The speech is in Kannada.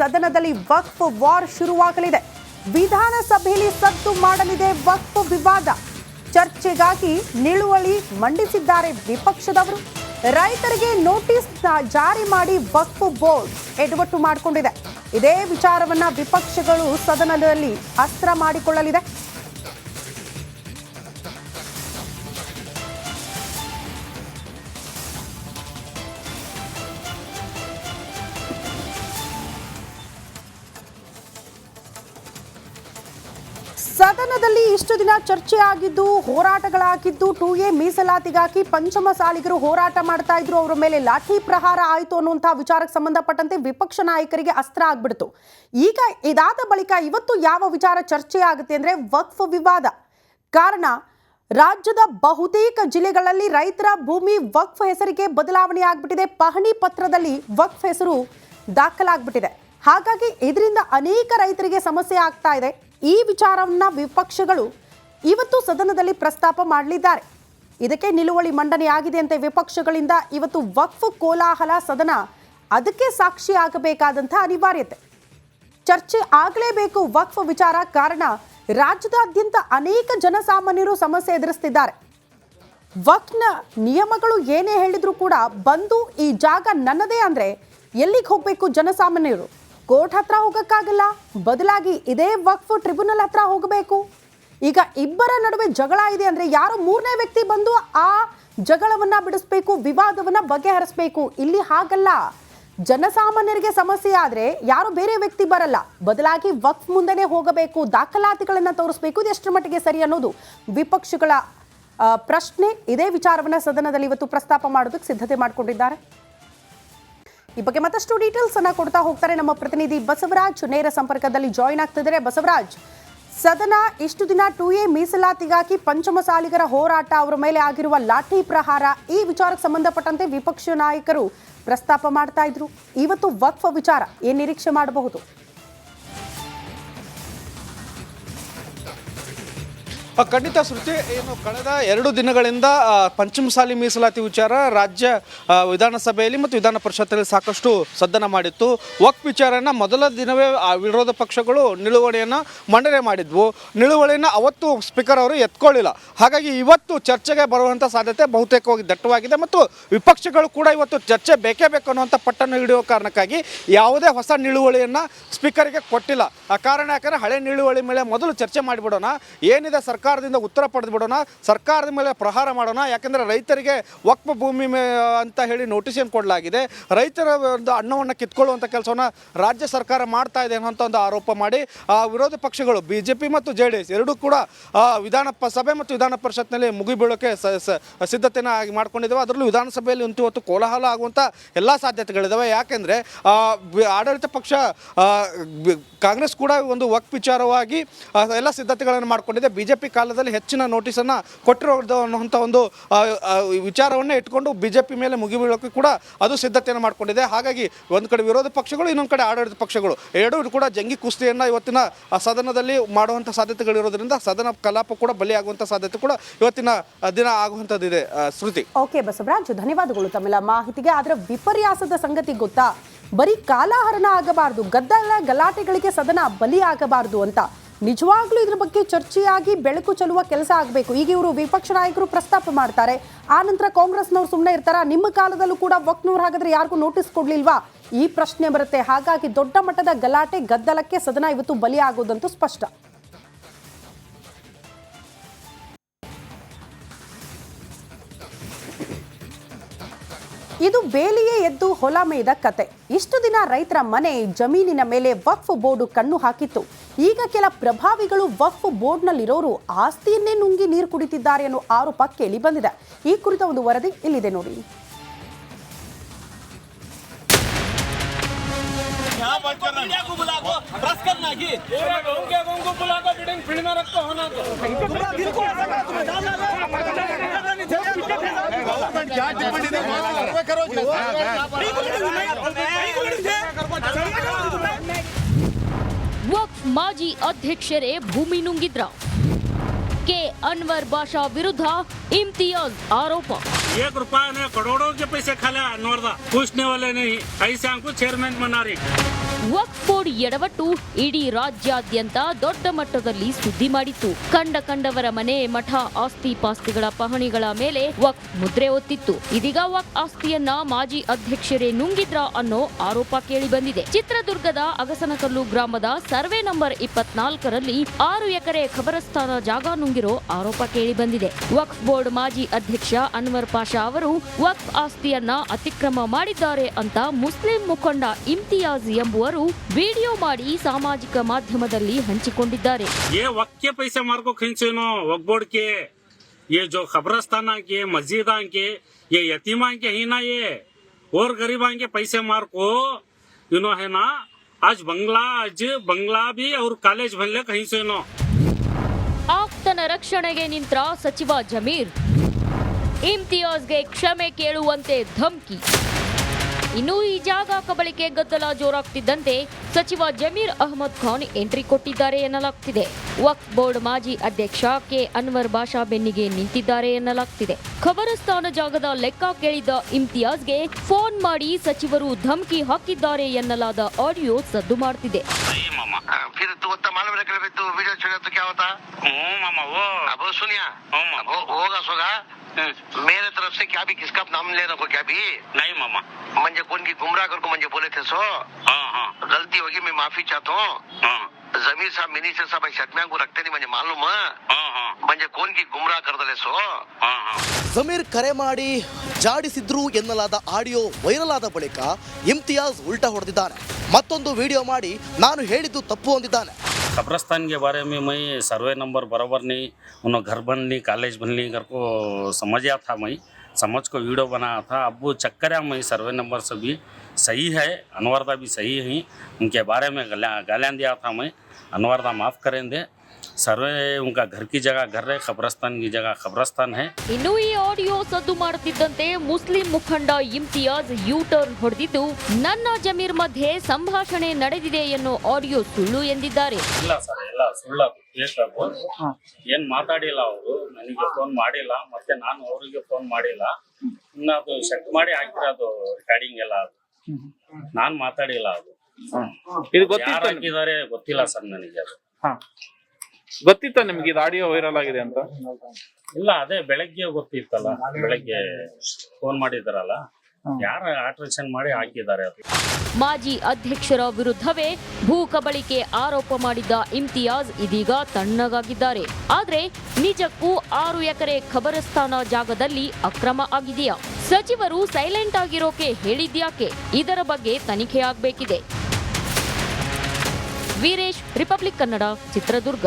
ಸದನದಲ್ಲಿ ವಕ್ಫ್ ವಾರ್ ಶುರುವಾಗಲಿದೆ. ವಿಧಾನಸಭೆಯಲ್ಲಿ ಸದ್ದು ಮಾಡಲಿದೆ ವಕ್ಫ್ ವಿವಾದ. ಚರ್ಚೆಗಾಗಿ ನಿಲುವಳಿ ಮಂಡಿಸಿದ್ದಾರೆ ವಿಪಕ್ಷದವರು. ರೈತರಿಗೆ ನೋಟಿಸ್ ಜಾರಿ ಮಾಡಿ ವಕ್ಫ್ ಬೋರ್ಡ್ ಎಡವಟ್ಟು ಮಾಡಿಕೊಂಡಿದೆ. ಇದೇ ವಿಚಾರವನ್ನ ವಿಪಕ್ಷಗಳು ಸದನದಲ್ಲಿ ಅಸ್ತ್ರ ಮಾಡಿಕೊಳ್ಳಲಿದೆ. ಸದನದಲ್ಲಿ ಇಷ್ಟು ದಿನ ಚರ್ಚೆ ಆಗಿದ್ದು, ಹೋರಾಟಗಳಾಗಿದ್ದು ಟೂ ಎ ಮೀಸಲಾತಿಗಾಗಿ ಪಂಚಮ ಸಾಲಿಗರು ಹೋರಾಟ ಮಾಡ್ತಾ ಇದ್ರು. ಅವರ ಮೇಲೆ ಲಾಠಿ ಪ್ರಹಾರ ಆಯಿತು ಅನ್ನುವಂತಹ ವಿಚಾರಕ್ಕೆ ಸಂಬಂಧಪಟ್ಟಂತೆ ವಿಪಕ್ಷ ನಾಯಕರಿಗೆ ಅಸ್ತ್ರ ಆಗ್ಬಿಡ್ತು. ಈಗ ಇದಾದ ಬಳಿಕ ಇವತ್ತು ಯಾವ ವಿಚಾರ ಚರ್ಚೆ ಆಗುತ್ತೆ ಅಂದ್ರೆ ವಕ್ಫ್ ವಿವಾದ. ಕಾರಣ, ರಾಜ್ಯದ ಬಹುತೇಕ ಜಿಲ್ಲೆಗಳಲ್ಲಿ ರೈತರ ಭೂಮಿ ವಕ್ಫ್ ಹೆಸರಿಗೆ ಬದಲಾವಣೆ ಆಗ್ಬಿಟ್ಟಿದೆ. ಪಹಣಿ ಪತ್ರದಲ್ಲಿ ವಕ್ಫ್ ಹೆಸರು ದಾಖಲಾಗ್ಬಿಟ್ಟಿದೆ. ಹಾಗಾಗಿ ಇದರಿಂದ ಅನೇಕ ರೈತರಿಗೆ ಸಮಸ್ಯೆ ಆಗ್ತಾ ಇದೆ. ಈ ವಿಚಾರವನ್ನು ವಿಪಕ್ಷಗಳು ಇವತ್ತು ಸದನದಲ್ಲಿ ಪ್ರಸ್ತಾಪ ಮಾಡಲಿದ್ದಾರೆ. ಇದಕ್ಕೆ ನಿಲುವಳಿ ಮಂಡನೆಯಾಗಿದೆ ಅಂತೆ ವಿಪಕ್ಷಗಳಿಂದ ಇವತ್ತು ವಕ್ಫ್ ಕೋಲಾಹಲ ಸದನ ಅದಕ್ಕೆ ಸಾಕ್ಷಿ ಸಾಕ್ಷಿಯಾಗಬೇಕಾದಂಥ ಅನಿವಾರ್ಯತೆ. ಚರ್ಚೆ ಆಗಲೇಬೇಕು ವಕ್ಫ್ ವಿಚಾರ ಕಾರಣ ರಾಜ್ಯದಾದ್ಯಂತ ಅನೇಕ ಜನಸಾಮಾನ್ಯರು ಸಮಸ್ಯೆ ಎದುರಿಸ್ತಿದ್ದಾರೆ. ವಕ್ನ ನಿಯಮಗಳು ಏನೇ ಹೇಳಿದರೂ ಕೂಡ ಬಂದು ಈ ಜಾಗ ನನ್ನದೇ ಅಂದ್ರೆ ಎಲ್ಲಿಗೆ ಹೋಗಬೇಕು ಜನಸಾಮಾನ್ಯರು? ಕೋರ್ಟ್ ಹತ್ರ ಹೋಗಕ್ಕಾಗಲ್ಲ. ಬದಲಾಗಿ ಇದೇ ವಕ್ಫ್ ಟ್ರಿಬ್ಯುನಲ್ ಹತ್ರ ಹೋಗಬೇಕು. ಈಗ ಇಬ್ಬರ ನಡುವೆ ಜಗಳ ಇದೆ ಅಂದ್ರೆ ಯಾರೋ ಮೂರನೇ ವ್ಯಕ್ತಿ ಬಂದು ಆ ಜಗಳವನ್ನ ಬಿಡಿಸ್ಬೇಕು, ವಿವಾದವನ್ನ ಬಗೆಹರಿಸಬೇಕು? ಇಲ್ಲಿ ಹಾಗಲ್ಲ. ಜನಸಾಮಾನ್ಯರಿಗೆ ಸಮಸ್ಯೆ ಆದ್ರೆ ಯಾರು ಬೇರೆ ವ್ಯಕ್ತಿ ಬರಲ್ಲ. ಬದಲಾಗಿ ವಕ್ಫ್ ಮುಂದೆನೆ ಹೋಗಬೇಕು, ದಾಖಲಾತಿಗಳನ್ನ ತೋರಿಸಬೇಕು. ಇದು ಎಷ್ಟರ ಮಟ್ಟಿಗೆ ಸರಿ ಅನ್ನೋದು ವಿಪಕ್ಷಗಳ ಪ್ರಶ್ನೆ. ಇದೇ ವಿಚಾರವನ್ನ ಸದನದಲ್ಲಿ ಇವತ್ತು ಪ್ರಸ್ತಾಪ ಮಾಡೋದಕ್ಕೆ ಸಿದ್ಧತೆ ಮಾಡಿಕೊಂಡಿದ್ದಾರೆ. ಈ ಬಗ್ಗೆ ಮತ್ತಷ್ಟು ಡೀಟೇಲ್ಸ್ ಅನ್ನ ಕೊಡ್ತಾ ಹೋಗ್ತಾರೆ ನಮ್ಮ ಪ್ರತಿನಿಧಿ ಬಸವರಾಜ್. ನೇರ ಸಂಪರ್ಕದಲ್ಲಿ ಜಾಯಿನ್ ಆಗ್ತಿದ್ದಾರೆ. ಬಸವರಾಜ್, ಸದನ ಇಷ್ಟು ದಿನ ಟು ಎ ಮೀಸಲಾತಿಗಾಗಿ ಪಂಚಮ ಸಾಲಿಗರ ಹೋರಾಟ, ಅವರ ಮೇಲೆ ಆಗಿರುವ ಲಾಠಿ ಪ್ರಹಾರ, ಈ ವಿಚಾರಕ್ಕೆ ಸಂಬಂಧಪಟ್ಟಂತೆ ವಿಪಕ್ಷ ನಾಯಕರು ಪ್ರಸ್ತಾಪ ಮಾಡ್ತಾ ಇದ್ರು. ಇವತ್ತು ವಕ್ಫ ವಿಚಾರ ಏನ್ ನಿರೀಕ್ಷೆ ಮಾಡಬಹುದು? ಖಂಡಿತ ಶ್ರುತಿ ಏನು ಕಳೆದ ಎರಡು ದಿನಗಳಿಂದ ಪಂಚಮಸಾಲಿ ಮೀಸಲಾತಿ ವಿಚಾರ ರಾಜ್ಯ ವಿಧಾನಸಭೆಯಲ್ಲಿ ಮತ್ತು ವಿಧಾನ ಪರಿಷತ್ತಲ್ಲಿ ಸಾಕಷ್ಟು ಸದ್ದನ ಮಾಡಿತ್ತು. ವಕ್ ವಿಚಾರನ ಮೊದಲ ದಿನವೇ ವಿರೋಧ ಪಕ್ಷಗಳು ನಿಲುವಳಿಯನ್ನು ಮಂಡನೆ ಮಾಡಿದ್ವು. ನಿಲುವಳಿಯನ್ನು ಅವತ್ತು ಸ್ಪೀಕರ್ ಅವರು ಎತ್ಕೊಳ್ಳಿಲ್ಲ. ಹಾಗಾಗಿ ಇವತ್ತು ಚರ್ಚೆಗೆ ಬರುವಂಥ ಸಾಧ್ಯತೆ ಬಹುತೇಕವಾಗಿ ದಟ್ಟವಾಗಿದೆ ಮತ್ತು ವಿಪಕ್ಷಗಳು ಕೂಡ ಇವತ್ತು ಚರ್ಚೆ ಬೇಕೇ ಬೇಕು ಅನ್ನುವಂಥ ಪಟ್ಟನ್ನು ಹಿಡಿಯುವ ಕಾರಣಕ್ಕಾಗಿ ಯಾವುದೇ ಹೊಸ ನಿಲುವಳಿಯನ್ನು ಸ್ಪೀಕರ್ಗೆ ಕೊಟ್ಟಿಲ್ಲ. ಆ, ಕಾರಣ ಯಾಕಂದರೆ ಹಳೆ ನಿಲುವಳಿ ಮೇಲೆ ಮೊದಲು ಚರ್ಚೆ ಮಾಡಿಬಿಡೋಣ. ಏನಿದೆ ಸರ್ಕಾರದಿಂದ ಉತ್ತರ ಪಡೆದು ಬಿಡೋಣ, ಸರ್ಕಾರದ ಮೇಲೆ ಪ್ರಹಾರ ಮಾಡೋಣ, ಯಾಕಂದರೆ ರೈತರಿಗೆ ವಕ್ಫ ಭೂಮಿ ಅಂತ ಹೇಳಿ ನೋಟಿಸನ್ನು ಕೊಡಲಾಗಿದೆ. ರೈತರ ಒಂದು ಅನ್ನವನ್ನು ಕಿತ್ಕೊಳ್ಳುವಂಥ ಕೆಲಸವನ್ನು ರಾಜ್ಯ ಸರ್ಕಾರ ಮಾಡ್ತಾ ಇದೆ ಅನ್ನೋಂಥ ಒಂದು ಆರೋಪ ಮಾಡಿ, ಆ ವಿರೋಧ ಪಕ್ಷಗಳು ಬಿ ಜೆ ಪಿ ಮತ್ತು ಜೆ ಎರಡೂ ಕೂಡ ವಿಧಾನ ಸಭೆ ಮತ್ತು ವಿಧಾನ ಪರಿಷತ್ನಲ್ಲಿ ಮುಗಿಬೀಳೋಕೆ ಸಿದ್ಧತೆಯನ್ನು ಮಾಡ್ಕೊಂಡಿದ್ದೇವೆ ಅದರಲ್ಲೂ ವಿಧಾನಸಭೆಯಲ್ಲಿ ಅಂತೂ ಇವತ್ತು ಕೋಲಾಹಲ ಆಗುವಂಥ ಎಲ್ಲ ಸಾಧ್ಯತೆಗಳಿದ್ದಾವೆ ಯಾಕೆಂದರೆ ಆಡಳಿತ ಪಕ್ಷ ಕಾಂಗ್ರೆಸ್ ಕೂಡ ಒಂದು ವಕ್ ವಿಚಾರವಾಗಿ ಎಲ್ಲ ಸಿದ್ಧತೆಗಳನ್ನು ಮಾಡಿಕೊಂಡಿದೆ. ಬಿ ಜೆ ಪಿ ಕಾಲದಲ್ಲಿ ಹೆಚ್ಚಿನ ನೋಟಿಸನ್ನು ಕೊಟ್ಟಿರೋದು ಅನ್ನುವಂಥ ಒಂದು ವಿಚಾರವನ್ನೇ ಇಟ್ಕೊಂಡು ಬಿ ಜೆ ಪಿ ಮೇಲೆ ಮುಗಿಬೀಳೋಕೆ ಕೂಡ ಅದು ಸಿದ್ಧತೆಯನ್ನು ಮಾಡಿಕೊಂಡಿದೆ. ಹಾಗಾಗಿ ಒಂದು ಕಡೆ ವಿರೋಧ ಪಕ್ಷಗಳು, ಇನ್ನೊಂದು ಕಡೆ ಆಡಳಿತ ಪಕ್ಷಗಳು. ಎರಡೂ ಕೂಡ ಜಂಗಿ ಕುಸ್ತಿಯನ್ನು ಇವತ್ತಿನ ಸದನದಲ್ಲಿ ಮಾಡುವಂಥ ಸಾಧ್ಯತೆಗಳಿರೋದ್ರಿಂದ ಸದನ ಕಲಾಪ ಕೂಡ ಬಲಿಯಾಗುವಂಥ ಸಾಧ್ಯತೆ ಕೂಡ ಇವತ್ತಿನ ದಿನ ಆಗುವಂಥದ್ದಿದೆ ಶ್ರುತಿ. ಓಕೆ ಬಸವರಾಜ್, ಧನ್ಯವಾದಗಳು ತಮ್ಮೆಲ್ಲ ಮಾಹಿತಿಗೆ. ಆದರೆ ವಿಪರ್ಯಾಸದ ಸಂಗತಿ ಗೊತ್ತಾ? ಬರೀ ಕಾಲಹರಣ ಆಗಬಾರದು, ಗದ್ದಲ ಗಲಾಟೆಗಳಿಗೆ ಸದನ ಬಲಿ ಆಗಬಾರ್ದು ಅಂತ. ನಿಜವಾಗ್ಲೂ ಇದ್ರ ಬಗ್ಗೆ ಚರ್ಚೆಯಾಗಿ ಬೆಳಕು ಚೆಲ್ಲುವ ಕೆಲಸ ಆಗಬೇಕು. ಈಗ ಇವರು ವಿಪಕ್ಷ ನಾಯಕರು ಪ್ರಸ್ತಾಪ ಮಾಡ್ತಾರೆ. ಆ ನಂತರ ಕಾಂಗ್ರೆಸ್ನವ್ರು ಸುಮ್ಮನೆ ಇರ್ತಾರ. ನಿಮ್ಮ ಕಾಲದಲ್ಲೂ ಕೂಡ ವಕ್ನವ್ರು ಹಾಗಾದ್ರೆ ಯಾರಿಗೂ ನೋಟಿಸ್ ಕೊಡ್ಲಿಲ್ವಾ? ಈ ಪ್ರಶ್ನೆ ಬರುತ್ತೆ. ಹಾಗಾಗಿ ದೊಡ್ಡ ಮಟ್ಟದ ಗಲಾಟೆ ಗದ್ದಲಕ್ಕೆ ಸದನ ಇವತ್ತು ಬಲಿ ಆಗೋದಂತೂ ಸ್ಪಷ್ಟ. ಇದು ಬೇಲಿಯೇ ಎದ್ದು ಹೊಲ ಮೇಯ್ದ ಕತೆ. ಇಷ್ಟು ದಿನ ರೈತರ ಮನೆ ಜಮೀನಿನ ಮೇಲೆ ವಕ್ಫ್ ಬೋರ್ಡು ಕಣ್ಣು ಹಾಕಿತ್ತು. ಈಗ ಕೆಲ ಪ್ರಭಾವಿಗಳು ವಕ್ಫ್ ಬೋರ್ಡ್ನಲ್ಲಿರೋರು ಆಸ್ತಿಯನ್ನೇ ನುಂಗಿ ನೀರು ಕುಡಿತಿದ್ದಾರೆ ಅನ್ನೋ ಆರೋಪ ಕೇಳಿ ಬಂದಿದೆ. ಈ ಕುರಿತ ಒಂದು ವರದಿ ಇಲ್ಲಿದೆ ನೋಡಿ. ಮಾಜಿ ಅಧ್ಯಕ್ಷರೇ ಭೂಮಿ ನುಂಗಿದ್ರ ಕೆ ಅನ್ವರ್ ಬಾಷಾ ವಿರುದ್ಧ ಇಮ್ತಿಯಾಜ್ ಆರೋಪ एक रुपया ने करोड़ों के पैसे खा लिया अनवरदा पूछने वाले नहीं ऐसे हमको चेयरमैन बना रही ವಕ್ಫ್ ಬೋರ್ಡ್ ಎಡವಟ್ಟು ಇಡೀ ರಾಜ್ಯಾದ್ಯಂತ ದೊಡ್ಡ ಮಟ್ಟದಲ್ಲಿ ಸುದ್ದಿ ಮಾಡಿತ್ತು. ಕಂಡ ಕಂಡವರ ಮನೆ ಮಠ ಆಸ್ತಿ ಪಾಸ್ತಿಗಳ ಪಹಣಿಗಳ ಮೇಲೆ ವಕ್ಫ್ ಮುದ್ರೆ ಒತ್ತಿತ್ತು. ಇದೀಗ ವಕ್ಫ್ ಆಸ್ತಿಯನ್ನ ಮಾಜಿ ಅಧ್ಯಕ್ಷರೇ ನುಂಗಿದ್ರ ಅನ್ನೋ ಆರೋಪ ಕೇಳಿ ಬಂದಿದೆ ಚಿತ್ರದುರ್ಗದ ಅಗಸನಕಲ್ಲು ಗ್ರಾಮದ ಸರ್ವೆ ನಂಬರ್ ಇಪ್ಪತ್ನಾಲ್ಕರಲ್ಲಿ ಆರು ಎಕರೆ ಖಬರಸ್ಥಾನ ಜಾಗ ನುಂಗಿರೋ ಆರೋಪ ಕೇಳಿ ಬಂದಿದೆ ವಕ್ಫ್ ಬೋರ್ಡ್ ಮಾಜಿ ಅಧ್ಯಕ್ಷ ಅನ್ವರ್ ಪಾಷಾ ಅವರು ವಕ್ಫ್ ಆಸ್ತಿಯನ್ನ ಅತಿಕ್ರಮ ಮಾಡಿದ್ದಾರೆ ಅಂತ ಮುಸ್ಲಿಂ ಮುಖಂಡ ಇಮ್ತಿಯಾಜ್ ಎಂಬುವರು ವಿಡಿಯೋ ಮಾಡಿ ಸಾಮಾಜಿಕ ಮಾಧ್ಯಮದಲ್ಲಿ ಹಂಚಿಕೊಂಡಿದ್ದಾರೆ ये वक्त के पैसे मार को खींचेनो वक्फ बोर्ड के ये जो खबरस्ताना के मस्जिदा के ये यतीमा के ही ना ये और गरीबा के पैसे मार को इनो है ना आज बंगला आज बंगला भी और कॉलेज भले कहीं से नो ಆಪ್ತನ ರಕ್ಷಣೆಗೆ ನಿಂತ್ರ ಸಚಿವ ಜಮೀರ್ ಇಮ್ತಿಯಾಜ್ಗೆ ಕ್ಷಮೆ ಕೇಳುವಂತೆ ಧಮ್ಕಿ ಇನ್ನು ಈ ಜಾಗ ಕಬಳಿಕೆ ಗದ್ದಲ ಜೋರಾಗ್ತಿದ್ದಂತೆ ಸಚಿವ ಜಮೀರ್ ಅಹಮದ್ ಖಾನ್ ಎಂಟ್ರಿ ಕೊಟ್ಟಿದ್ದಾರೆ ಎನ್ನಲಾಗ್ತಿದೆ ವಕ್ಫ್ ಬೋರ್ಡ್ ಮಾಜಿ ಅಧ್ಯಕ್ಷ ಕೆ ಅನ್ವರ್ ಬಾಷಾ ಬೆನ್ನಿಗೆ ನಿಂತಿದ್ದಾರೆ ಎನ್ನಲಾಗ್ತಿದೆ ಖಬರಸ್ಥಾನ ಜಾಗದ ಲೆಕ್ಕ ಕೇಳಿದ ಇಮ್ತಿಯಾಜ್ಗೆ ಫೋನ್ ಮಾಡಿ ಸಚಿವರು ಧಮ್ಕಿ ಹಾಕಿದ್ದಾರೆ ಎನ್ನಲಾದ ಆಡಿಯೋ ಸದ್ದು ಮಾಡ್ತಿದೆ नहीं मामा फिर तू उतना मालूम रख ले तू वीडियो छोड़ा तो क्या होता हूँ मामा वो अब वो सुनिया हाँ, मामा। अब हो- होगा सोगा मेरे तरफ से क्या भी किसका नाम ले रखो क्या भी नहीं मामा म्हणजे कोण की गुमराह कर को म्हणजे बोले थे सो हाँ हाँ गलती होगी मैं माफी चाहता हूँ हाँ जमीर साहब मिनिस्टर साहब शतम्या को रखते नहीं म्हणजे मालूम है हाँ हाँ म्हणजे कोण की गुमराह कर दले सो हाँ हाँ ಜಮೀರ್ ಕರೆ ಮಾಡಿ ಜಾಡಿಸಿದ್ರು ಎನ್ನಲಾದ ಆಡಿಯೋ ವೈರಲ್ ಆದ ಬಳಿಕ ಇಮ್ತಿಯಾಜ್ ಉಲ್ಟಾ ಹೊಡೆದಿದ್ದಾನೆ ಮತ್ತೊಂದು ವಿಡಿಯೋ ಮಾಡಿ ನಾನು ಹೇಳಿದ್ದು ತಪ್ಪು ಅಂದಿದ್ದಾನೆ कब्रस्तान के बारे में मैं सर्वे नंबर बराबर नहीं उन्होंने घर बन ली कॉलेज बन ली घर को समझा था मैं समझ को वीडियो बनाया था अब वो चक्कर है मैं सर्वे नंबर से भी सही है अनवरदा भी सही है उनके बारे में गालियाँ गालियाँ दिया था मैं अनवरदा माफ़ करेंगे सर्वे उनका घर की जगह घर है कब्रस्तान की जगह कब्रस्तान है ಇನ್ನು ಈ ಆಡಿಯೋ ಸದ್ದು ಮಾಡುತ್ತಿದ್ದಂತೆ ಮುಸ್ಲಿಂ ಮುಖಂಡ ಇಮ್ತಿಯಾಜ್ ಯೂ ಟರ್ನ್ ಹೊಡೆದಿದ್ದು ನನ್ನ ಜಮೀರ್ ಮಧ್ಯೆ ಸಂಭಾಷಣೆ ನಡೆದಿದೆ ಎನ್ನೋ ಆಡಿಯೋ ಸುಳ್ಳು ಎಂದಿದ್ದಾರೆ ಇಲ್ಲ ಸರ್ ಎಲ್ಲ ಸುಳ್ಳು ಅದು ಏನ್ ಮಾತಾಡಿಲ್ಲ ಅವರು ನನಗೆ ಫೋನ್ ಮಾಡಿಲ್ಲ ಮತ್ತೆ ನಾನು ಅವರಿಗೆ ಫೋನ್ ಮಾಡಿಲ್ಲ. ಇನ್ನು ಅದು ಸೆಟ್ ಮಾಡಿ ಹಾಕಿರೋದು ರೆಕಾರ್ಡಿಂಗ್ ಎಲ್ಲ ಅದು. ನಾನ್ ಮಾತಾಡಿಲ್ಲ ಅದು. ಇದು ಯಾರು ಗೊತ್ತಿತ್ತು ಹಾಕಿದ್ದಾರೆ ಗೊತ್ತಿಲ್ಲ ಸರ್ ನನಗೆ ಅದು. ಗೊತ್ತಿತ್ತ ನಿಮ್ಗೆ ಇದು ಆಡಿಯೋ ವೈರಲ್ ಆಗಿದೆ ಅಂತ? ಇಲ್ಲ ಅದೇ ಬೆಳಗ್ಗೆ ಗೊತ್ತಿತ್ತಲ್ಲ. ಬೆಳಗ್ಗೆ ಫೋನ್ ಮಾಡಿದಾರಲ್ಲ. ಯಾರು ಆಲ್ಟ್ರೇಷನ್ ಮಾಡಿ ಹಾಕಿದ್ದಾರೆ ಮಾಜಿ ಅಧ್ಯಕ್ಷರ ವಿರುದ್ಧವೇ ಭೂ ಕಬಳಿಕೆ ಆರೋಪ ಮಾಡಿದ್ದ ಇಮ್ತಿಯಾಜ್ ಇದೀಗ ತಣ್ಣಗಾಗಿದ್ದಾರೆ. ಆದ್ರೆ ನಿಜಕ್ಕೂ ಆರು ಎಕರೆ ಖಬರಸ್ಥಾನ ಜಾಗದಲ್ಲಿ ಅಕ್ರಮ ಆಗಿದೆಯಾ? ಸಚಿವರು ಸೈಲೆಂಟ್ ಆಗಿರೋಕೆ ಹೇಳಿದ್ಯಾಕೆ? ಇದರ ಬಗ್ಗೆ ತನಿಖೆ ಆಗ್ಬೇಕಿದೆ. ವೀರೇಶ್ ರಿಪಬ್ಲಿಕ್ ಕನ್ನಡ ಚಿತ್ರದುರ್ಗ.